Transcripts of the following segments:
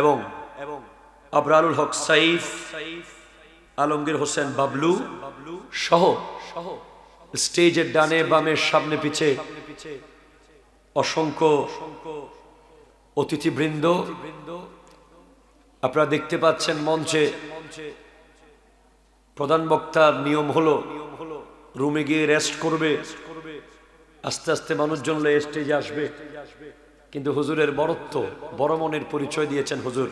এবং আবরারুল হক সাইফ, আলমগীর হোসেন বাবলু সহ স্টেজের ডানে বামে সামনে পিছে অসংখ্য অতিথিবৃন্দ। আপনারা দেখতে পাচ্ছেন মঞ্চে প্রধান বক্তার নিয়ম হলো, রুমে গিয়ে রেস্ট করবে, আস্তে আস্তে মানুষজন স্টেজে আসবে। কিন্তু হুজুরের বড়ত্ব বড় মনের পরিচয় দিয়েছেন হুজুর।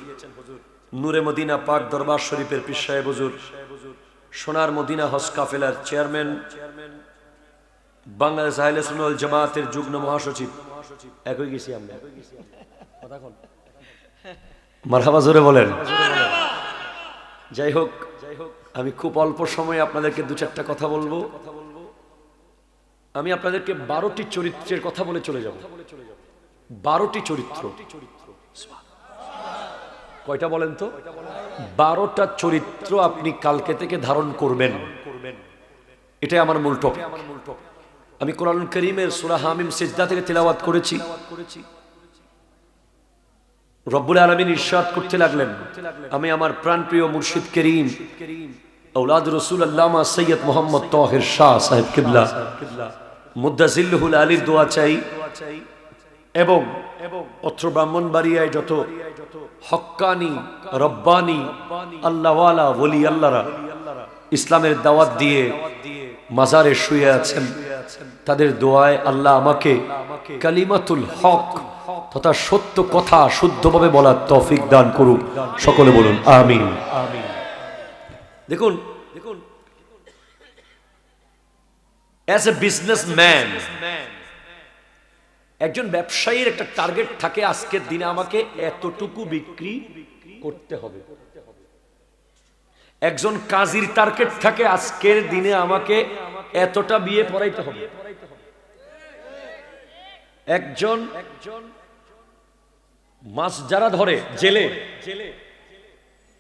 নূরে মদিনা পাক দরবার শরীফের পীর সাহেব হুজুর, সোনার মদিনা হজ কাফেলার চেয়ারম্যান, বাংলাদেশ আহলে সুন্নাত জামাতের যুগ্ম মহাসচিব। একই গেছি আমরা। মারহাবা জোরে বলেন। যাই হোক যাই হোক, আমি খুব অল্প সময়ে আপনাদেরকে দু চারটা কথা বলব। আমি আপনাদেরকে বারোটি চরিত্রের কথা বলে চলে যাব। বারোটি চরিত্র। কয়টা বলেন তো? বারোটা চরিত্র আপনি কালকে থেকে ধারণ করবেন। এটাই আমার মূল টপিক আমি কোরআন করিমের সুরা হামিম সেজদা থেকে তেলাওয়াত করেছি। রব্বুল আলমিন ইরশাদ করতে লাগলেন। আমি আমার প্রাণপ্রিয় মুর্শিদ করিম ঔলাদ রসুল আল্লামা সৈয়দ মোহাম্মদ তহের শাহ সাহেব কিবলা। মুদাজিল্লুল আলীর দোয়া চাই। এবং অত্র ব্রাহ্মণবাড়িয়ায় যত হক্কানি, রব্বানি, আল্লাহওয়ালা ওলি আল্লাহরা ইসলামের দাওয়াত দিয়ে মাজারে শুয়ে আছেন, তাদের দোয়ায় আল্লাহ আমাকে কালিমাতুল হক তথা সত্য কথা শুদ্ধভাবে বলার তৌফিক দান করুক। সকলে বলুন, আমিন। দেখুন দেখুন অ্যাজ এ বিজনেস ম্যান একজন ব্যবসায়ীর একটা টার্গেট থাকে, আজকের দিনে আমাকে এতটুকু বিক্রি করতে হবে। একজন কাজীর টার্গেট থাকে, আজকের দিনে আমাকে এতটা বিয়ে পড়াইতে হবে। একজন মাছ যারা ধরে জেলে,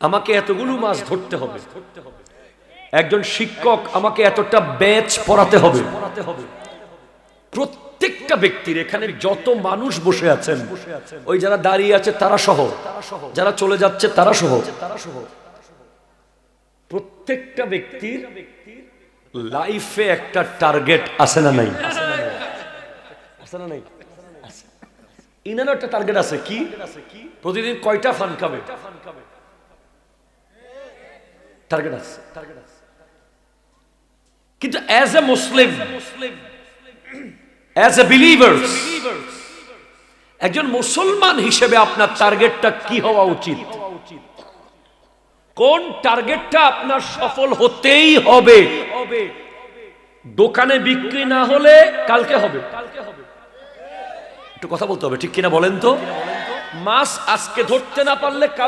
আমাকে এতগুলো মাছ ধরতে হবে। একজন শিক্ষক আমাকে এতটা ব্যাচ পড়াতে হবে। প্রত্যেকটা ব্যক্তির এখানে যত মানুষ বসে আছেন, ওই যারা দাঁড়িয়ে আছে তারা সহ, যারা চলে যাচ্ছে তারা সহ। প্রত্যেকটা ব্যক্তির লাইফে একটা টার্গেট আছে না নাই? ইনারও একটা টার্গেট আছে, কি? প্রতিদিন কয়টা ফান খাবে? টার্গেট আছে। কিন্তু as a Muslim as a believer একজন মুসলমান হিসেবে আপনার টার্গেটটা কি হওয়া উচিত? কোন টার্গেটটা আপনার সফল হতেই হবে? দোকানে বিক্রি না হলে কালকে হবে। একটু কথা বলতে হবে, ঠিক কিনা বলেন তো? মাছ আজকে ধরতে না পারলে